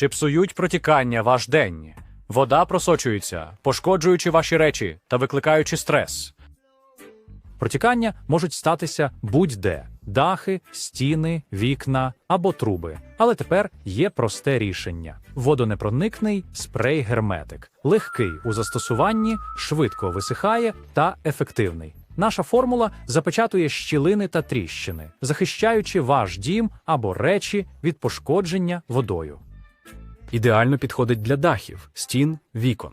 Чи псують протікання ваш день? Вода просочується, пошкоджуючи ваші речі та викликаючи стрес. Протікання можуть статися будь-де: дахи, стіни, вікна або труби. Але тепер є просте рішення: водонепроникний спрей герметик, легкий у застосуванні, швидко висихає та ефективний. Наша формула запечатує щілини та тріщини, захищаючи ваш дім або речі від пошкодження водою. Ідеально підходить для дахів, стін, вікон.